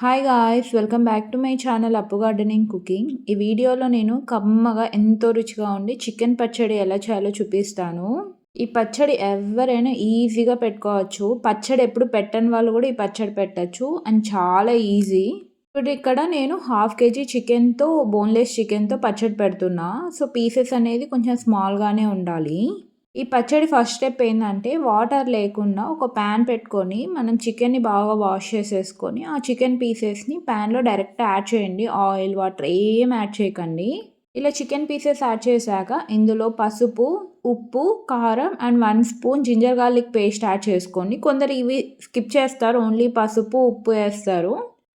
Hi guys welcome back to my channel Appu gardening cooking ఈ వీడియోలో నేను కమ్మగా ఎంతో రుచిగా ఉండి చికెన్ పచ్చడి ఎలా చేయాలో చూపిస్తాను. ఈ పచ్చడి ఎవరైనా ఈజీగా పెట్టుకోవచ్చు. పచ్చడి ఎప్పుడు పెట్టని వాళ్ళు కూడా ఈ పచ్చడి పెట్టచ్చు అండ్ చాలా ఈజీ. ఇప్పుడు ఇక్కడ నేను హాఫ్ కేజీ చికెన్తో బోన్లెస్ చికెన్తో పచ్చడి పెడుతున్నా. సో పీసెస్ అనేది కొంచెం స్మాల్గానే ఉండాలి. ఈ పచ్చడి ఫస్ట్ స్టెప్ ఏంటంటే వాటర్ లేకుండా ఒక ప్యాన్ పెట్టుకొని మనం చికెన్ని బాగా వాష్ చేసేసుకొని ఆ చికెన్ పీసెస్ని ప్యాన్లో డైరెక్ట్ యాడ్ చేయండి. ఆయిల్ వాటర్ ఏం యాడ్ చేయకండి. ఇలా చికెన్ పీసెస్ యాడ్ చేశాక ఇందులో పసుపు ఉప్పు కారం and one spoon ginger garlic paste add చేసుకోండి కొందరు ఇవి స్కిప్ చేస్తారు. ఓన్లీ పసుపు ఉప్పు వేస్తారు.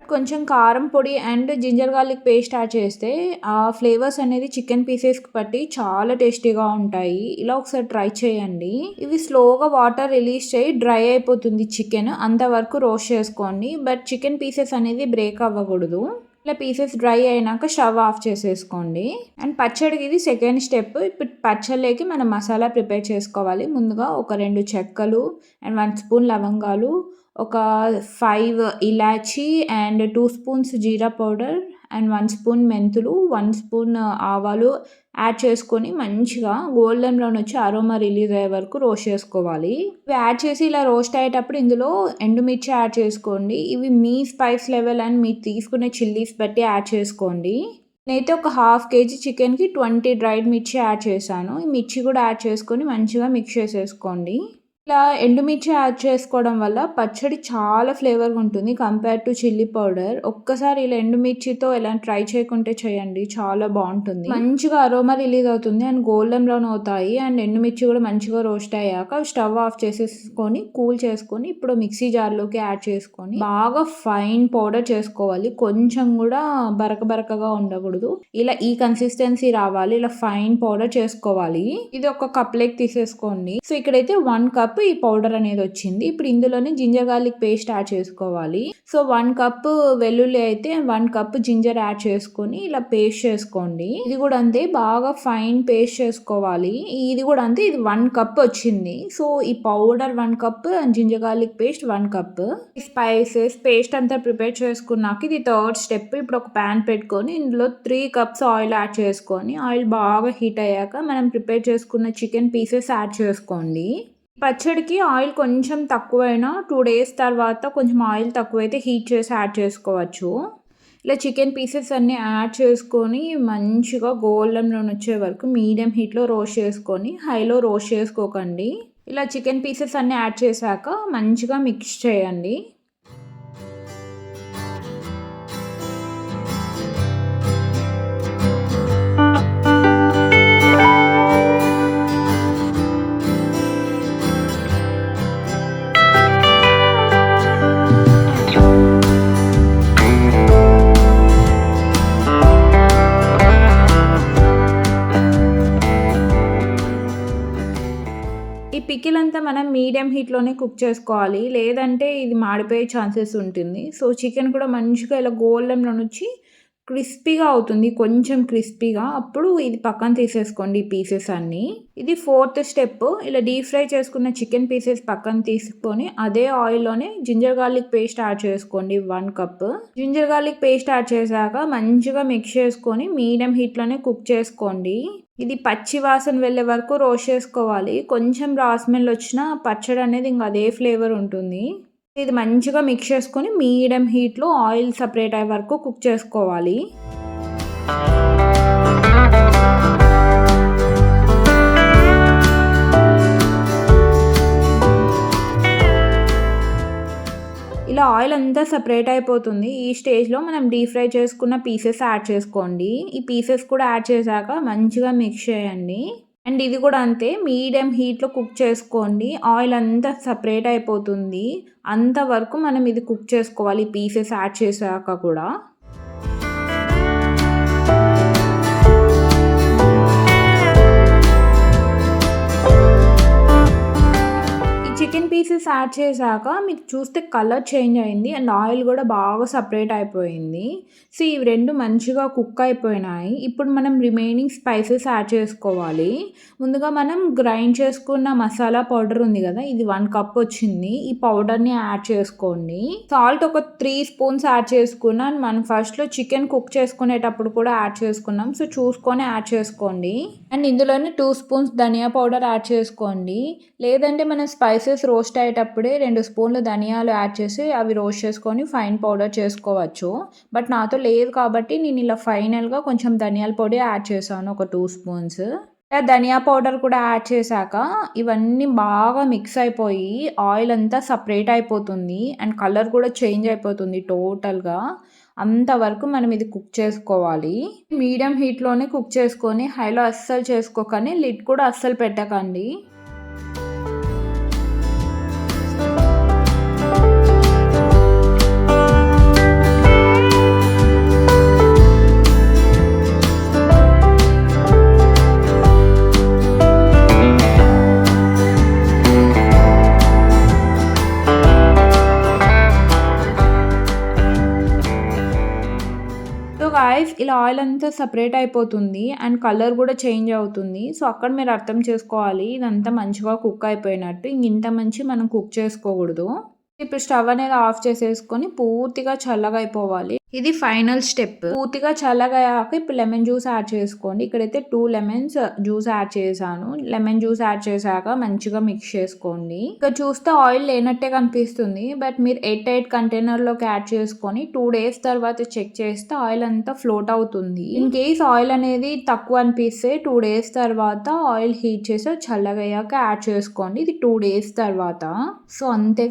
కొంచెం కారం పొడి and ginger garlic paste add చేస్తే ఆ ఫ్లేవర్స్ అనేది చికెన్ పీసెస్కి బట్టి చాలా టేస్టీగా ఉంటాయి. ఇలా ఒకసారి ట్రై చేయండి. ఇవి స్లోగా వాటర్ రిలీజ్ చేయి డ్రై అయిపోతుంది చికెన్. అంతవరకు రోస్ట్ చేసుకోండి. బట్ చికెన్ పీసెస్ అనేది బ్రేక్ అవ్వకూడదు. ఇలా పీసెస్ డ్రై అయినాక స్టవ్ ఆఫ్ చేసేసుకోండి. అండ్ పచ్చడికి ఇది సెకండ్ స్టెప్. ఇప్పుడు పచ్చళ్ళకి మనం మసాలా ప్రిపేర్ చేసుకోవాలి. ముందుగా ఒక రెండు చెక్కలు అండ్ వన్ స్పూన్ లవంగాలు ఒక five elaichi and two spoons jeera powder and one spoon మెంతులు వన్ స్పూన్ ఆవాలు యాడ్ చేసుకొని మంచిగా గోల్డెన్ బ్రౌన్ వచ్చి అరోమా రిలీజ్ అయ్యే వరకు రోస్ట్ చేసుకోవాలి. ఇవి యాడ్ చేసి ఇలా రోస్ట్ అయ్యేటప్పుడు ఇందులో ఎండుమిర్చి యాడ్ చేసుకోండి. ఇవి మీ స్పైస్ లెవెల్ అండ్ మీరు తీసుకునే చిల్లీస్ బట్టి యాడ్ చేసుకోండి. నేనైతే ఒక హాఫ్ కేజీ చికెన్కి ట్వంటీ డ్రైడ్ మిర్చి యాడ్ చేశాను. ఈ మిర్చి కూడా యాడ్ చేసుకొని మంచిగా మిక్స్ చేసేసుకోండి. ఇట్లా ఎండుమిర్చి యాడ్ చేసుకోవడం వల్ల పచ్చడి చాలా ఫ్లేవర్గా ఉంటుంది కంపేర్ టు చిల్లీ పౌడర్ ఒక్కసారి ఇలా ఎండుమిర్చితో ఇలా ట్రై చేయకుంటే చేయండి చాలా బాగుంటుంది. మంచిగా అరోమా రిలీజ్ అవుతుంది అండ్ గోల్డెన్ బ్రౌన్ అవుతాయి అండ్ ఎండుమిర్చి కూడా మంచిగా రోస్ట్ అయ్యాక స్టవ్ ఆఫ్ చేసేసుకొని కూల్ చేసుకొని ఇప్పుడు మిక్సీ జార్లోకి యాడ్ చేసుకొని బాగా ఫైన్ పౌడర్ చేసుకోవాలి. కొంచెం కూడా బరక బరకగా ఉండకూడదు. ఇలా ఈ కన్సిస్టెన్సీ రావాలి. ఇలా ఫైన్ పౌడర్ చేసుకోవాలి. ఇది ఒక కప్ లెక్ తీసేసుకోండి. సో ఇక్కడైతే వన్ కప్ కప్ ఈ పౌడర్ అనేది వచ్చింది. ఇప్పుడు ఇందులోనే జింజర్ గార్లిక్ పేస్ట్ యాడ్ చేసుకోవాలి. సో వన్ కప్ వెల్లుల్లి అయితే వన్ కప్ జింజర్ యాడ్ చేసుకొని ఇలా పేస్ట్ చేసుకోండి. ఇది కూడా అంతే బాగా ఫైన్ పేస్ట్ చేసుకోవాలి. ఇది కూడా అంతే ఇది వన్ కప్ వచ్చింది. సో ఈ powder one cup and ginger garlic paste one cup. Spices paste అంతా ప్రిపేర్ చేసుకున్నాక ఇది థర్డ్ స్టెప్. ఇప్పుడు ఒక ప్యాన్ పెట్టుకొని ఇందులో త్రీ కప్స్ ఆయిల్ యాడ్ చేసుకొని ఆయిల్ బాగా హీట్ అయ్యాక మనం ప్రిపేర్ చేసుకున్న చికెన్ పీసెస్ యాడ్ చేసుకోండి. పచ్చడికి ఆయిల్ కొంచెం తక్కువైనా టూ డేస్ తర్వాత కొంచెం ఆయిల్ తక్కువైతే హీట్ చేసి యాడ్ చేసుకోవచ్చు. ఇలా చికెన్ పీసెస్ అన్నీ యాడ్ చేసుకొని మంచిగా గోల్డెన్ బ్రౌన్ వచ్చే వరకు మీడియం హీట్లో రోస్ట్ చేసుకొని హైలో రోస్ట్ చేసుకోకండి. ఇలా చికెన్ పీసెస్ అన్నీ యాడ్ చేశాక మంచిగా మిక్స్ చేయండి. ఈ పికిల్ అంతా మనం మీడియం హీట్లోనే కుక్ చేసుకోవాలి. లేదంటే ఇది మాడిపోయే ఛాన్సెస్ ఉంటుంది. సో చికెన్ కూడా మంచిగా ఇలా గోల్డెన్లో నుంచి క్రిస్పీగా అవుతుంది. కొంచెం క్రిస్పీగా. అప్పుడు ఇది పక్కన తీసేసుకోండి ఈ పీసెస్ అన్నీ. ఇది ఫోర్త్ స్టెప్. ఇలా డీప్ ఫ్రై చేసుకున్న చికెన్ పీసెస్ పక్కన తీసుకొని అదే ఆయిల్లోనే జింజర్ గార్లిక్ పేస్ట్ యాడ్ చేసుకోండి one cup. Ginger garlic paste add చేశాక మంచిగా మిక్స్ చేసుకొని మీడియం హీట్లోనే కుక్ చేసుకోండి. ఇది పచ్చి వాసన వెళ్ళే వరకు రోస్ట్ చేసుకోవాలి. కొంచెం రాస్మెల్ వచ్చినా పచ్చడి అనేది ఇంకా అదే ఫ్లేవర్ ఉంటుంది. ఇది మంచిగా మిక్స్ చేసుకొని మీడియం హీట్లో ఆయిల్ సపరేట్ అయ్యే వరకు కుక్ చేసుకోవాలి. ఆయిల్ అంతా సపరేట్ అయిపోతుంది. ఈ స్టేజ్లో మనం డీప్ ఫ్రై చేసుకున్న పీసెస్ యాడ్ చేసుకోండి. ఈ పీసెస్ కూడా యాడ్ చేశాక మంచిగా మిక్స్ చేయండి. అండ్ ఇది కూడా అంతే మీడియం హీట్లో కుక్ చేసుకోండి. ఆయిల్ అంతా సపరేట్ అయిపోతుంది. అంతవరకు మనం ఇది కుక్ చేసుకోవాలి పీసెస్ యాడ్ చేశాక కూడా. పీసెస్ యాడ్ చేశాక మీకు చూస్తే కలర్ చేంజ్ అయింది అండ్ ఆయిల్ కూడా బాగా సపరేట్ అయిపోయింది. సో ఇవి రెండు మంచిగా కుక్ అయిపోయినాయి. ఇప్పుడు మనం రిమైనింగ్ స్పైసెస్ యాడ్ చేసుకోవాలి. ముందుగా మనం గ్రైండ్ చేసుకున్న మసాలా పౌడర్ ఉంది కదా ఇది వన్ కప్ వచ్చింది. ఈ పౌడర్ని యాడ్ చేసుకోండి. సాల్ట్ ఒక త్రీ స్పూన్స్ యాడ్ చేసుకున్నాను మనం ఫస్ట్లో చికెన్ కుక్ చేసుకునేటప్పుడు కూడా యాడ్ చేసుకున్నాం. సో చూసుకొని యాడ్ చేసుకోండి. అండ్ ఇందులోనే two spoons dhania powder add చేసుకోండి. లేదంటే మనం స్పైసెస్ రోస్ట్ అయ్యేటప్పుడే రెండు స్పూన్లు ధనియాలు యాడ్ చేసి అవి రోస్ట్ చేసుకొని ఫైన్ పౌడర్ చేసుకోవచ్చు. బట్ నాతో లేదు కాబట్టి నేను ఇలా ఫైనల్గా కొంచెం ధనియాల పొడి యాడ్ చేశాను ఒక టూ స్పూన్స్. ధనియా పౌడర్ కూడా యాడ్ చేశాక ఇవన్నీ బాగా మిక్స్ అయిపోయి ఆయిల్ అంతా సపరేట్ అయిపోతుంది అండ్ కలర్ కూడా చేంజ్ అయిపోతుంది టోటల్గా. అంతవరకు మనం ఇది కుక్ చేసుకోవాలి. మీడియం హీట్లోనే కుక్ చేసుకొని హైలో అస్సలు చేసుకోకని లిడ్ కూడా అస్సలు పెట్టకండి. ఇలా ఆయిల్ అంతా సపరేట్ అయిపోతుంది అండ్ కలర్ కూడా చేంజ్ అవుతుంది. సో అక్కడ మీరు అర్థం చేసుకోవాలి. ఇదంతా మంచిగా కుక్ అయిపోయినట్టు. ఇంత మంచి మనం కుక్ చేసుకోకూడదు. ఇప్పుడు స్టవ్ అనేది ఆఫ్ చేసేసుకొని పూర్తిగా చల్లగా అయిపోవాలి. ఇది ఫైనల్ స్టెప్. పూర్తిగా చల్లగయ్యాక ఇప్పుడు లెమన్ జ్యూస్ యాడ్ చేసుకోండి. ఇక్కడైతే టూ లెమన్స్ జ్యూస్ యాడ్ చేశాను. లెమన్ జ్యూస్ యాడ్ చేశాక మంచిగా మిక్స్ చేసుకోండి. ఇక్కడ చూస్తే ఆయిల్ లేనట్టే కనిపిస్తుంది. బట్ మీరు ఎయిట్ ఎయిట్ కంటైనర్లోకి యాడ్ చేసుకొని టూ డేస్ తర్వాత చెక్ చేస్తే ఆయిల్ అంతా ఫ్లోట్ అవుతుంది. ఇన్ కేస్ ఆయిల్ అనేది తక్కువ అనిపిస్తే టూ డేస్ తర్వాత ఆయిల్ హీట్ చేసి చల్లగయ్యాక యాడ్ చేసుకోండి. ఇది టూ డేస్ తర్వాత. సో అంతే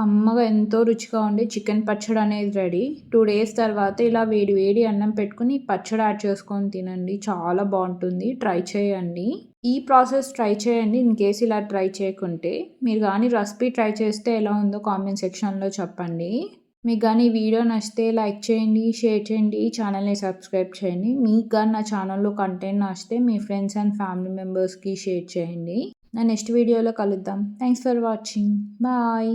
కమ్మగా ఎంతో రుచిగా ఉండి చికెన్ పచ్చడి అనేది రెడీ. టూ డేస్ తర్వాత ఇలా వేడి వేడి అన్నం పెట్టుకుని పచ్చడి యాడ్ చేసుకొని తినండి. చాలా బాగుంటుంది. ట్రై చేయండి. ఈ ప్రాసెస్ ట్రై చేయండి. ఇన్ కేసు ఇలా ట్రై చేయకుంటే మీరు కానీ రెసిపీ ట్రై చేస్తే ఎలా ఉందో కామెంట్ సెక్షన్లో చెప్పండి. మీకు కానీ వీడియో నచ్చితే లైక్ చేయండి షేర్ చేయండి ఛానల్ని సబ్స్క్రైబ్ చేయండి. మీకు కానీ నా ఛానల్లో కంటెంట్ నచ్చితే మీ ఫ్రెండ్స్ అండ్ ఫ్యామిలీ మెంబర్స్కి షేర్ చేయండి. నా నెక్స్ట్ వీడియోలో కలుద్దాం. Thanks for watching. బాయ్.